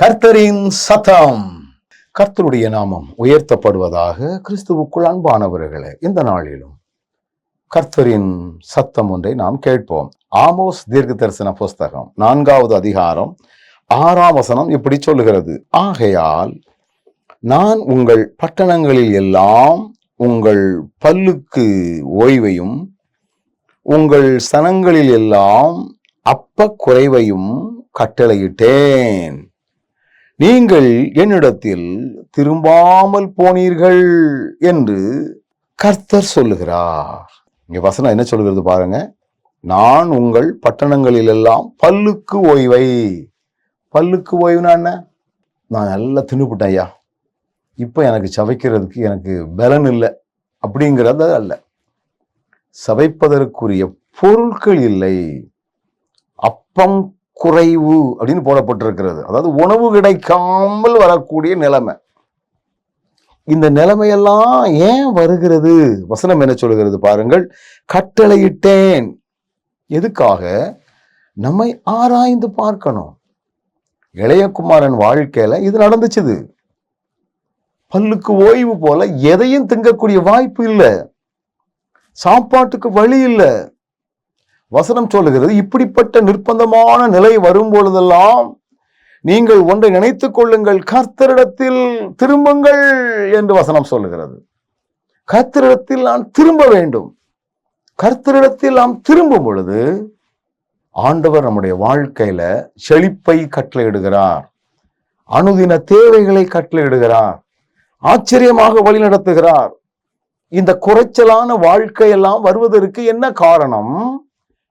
கர்த்தரின் சத்தம். கர்த்தருடைய நாமம் உயர்த்தப்படுவதாக கிறிஸ்துவுக்குள் அன்பானவர்களே இந்த நாளிலும் கர்த்தரின் சத்தம் ஒன்றை நாம் கேட்போம். ஆமோஸ் தீர்க்க தரிசன புஸ்தகம் நான்காவது அதிகாரம் ஆறாம் வசனம் இப்படி சொல்லுகிறது. ஆகையால் நான் உங்கள் பட்டணங்களில் எல்லாம் உங்கள் பல்லுக்கு ஓய்வையும் உங்கள் சனங்களில் எல்லாம் அப்ப குறைவையும் கட்டளையிட்டேன். நீங்கள் என்னிடத்தில் திரும்பாமல் போனீர்கள் என்று கர்த்தர் சொல்லுகிறார். இங்க வசனம் என்ன சொல்லுகிறது பாருங்க. நான் உங்கள் பட்டணங்களில் எல்லாம் பல்லுக்கு ஓய்வை. பல்லுக்கு ஓய்வுனா என்ன? நான் நல்லா தின்னுபிட்டேன் ஐயா. இப்போ எனக்கு சவைக்கிறதுக்கு எனக்கு பலன் இல்லை அப்படிங்கிறது அல்ல. சவைப்பதற்குரிய பொருட்கள் இல்லை. அப்பம் குறைவு அப்படின்னு போடப்பட்டிருக்கிறது. அதாவது உணவு கிடைக்காமல் வரக்கூடிய நிலைமை. இந்த நிலைமையெல்லாம் ஏன் வருகிறது? வசனம் என்ன சொல்கிறது பாருங்கள். கட்டளையிட்டேன். எதுக்காக? நம்மை ஆராய்ந்து பார்க்கணும். இளையகுமாரன் வாழ்க்கையில இது நடந்துச்சுது. பல்லுக்கு ஓய்வு போல எதையும் திங்கக்கூடிய வாய்ப்பு இல்லை. சாப்பாட்டுக்கு வழி இல்லை. வசனம் சொல்லுகிறது இப்படிப்பட்ட நிர்பந்தமான நிலை வரும் பொழுதெல்லாம் நீங்கள் ஒன்றை நினைத்துக் கொள்ளுங்கள் கர்த்தரிடத்தில் திரும்புங்கள் என்று வசனம் சொல்லுகிறது. கர்த்தரிடத்தில் நான் திரும்ப வேண்டும். கர்த்தரிடத்தில் நாம் திரும்பும் பொழுது ஆண்டவர் நம்முடைய வாழ்க்கையில செழிப்பை கட்டளையிடுகிறார். அனுதின தேவைகளை கட்டளையிடுகிறார். ஆச்சரியமாக வழி நடத்துகிறார். இந்த குறைச்சலான வாழ்க்கையெல்லாம் வருவதற்கு என்ன காரணம்?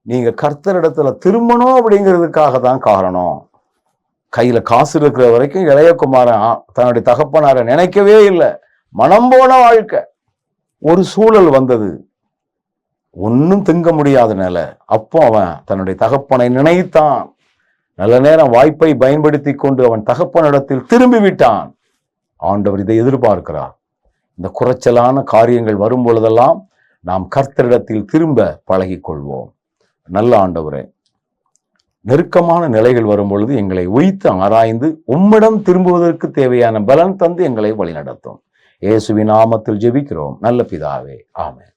நீங்க கர்த்தரிடத்துல திரும்பணும் அப்படிங்கிறதுக்காக தான் காரணம். கையில காசு இருக்கிற வரைக்கும் இளையகுமாரன் தன்னுடைய தகப்பனாரை நினைக்கவே இல்லை. மனம் போன வாழ்க்கை. ஒரு சூழல் வந்தது. ஒன்றும் திங்க முடியாத நிலை. அப்போ அவன் தன்னுடைய தகப்பனை நினைத்தான். நல்ல நேரம் வாய்ப்பை பயன்படுத்தி கொண்டு அவன் தகப்பனிடத்தில் திரும்பி விட்டான். ஆண்டவர் இதை எதிர்பார்க்கிறார். இந்த குறைச்சலான காரியங்கள் வரும் பொழுதெல்லாம் நாம் கர்த்தரிடத்தில் திரும்ப பழகிக்கொள்வோம் நல்ல ஆண்டவரே நெருக்கமான நிலைகள் வரும் பொழுது எங்களை உய்த்து ஆராய்ந்து உம்மிடம் திரும்புவதற்கு தேவையான பலன் தந்து எங்களை வழிநடத்தும். இயேசுவின் நாமத்தில் ஜெபிக்கிறோம். நல்ல பிதாவே. ஆமே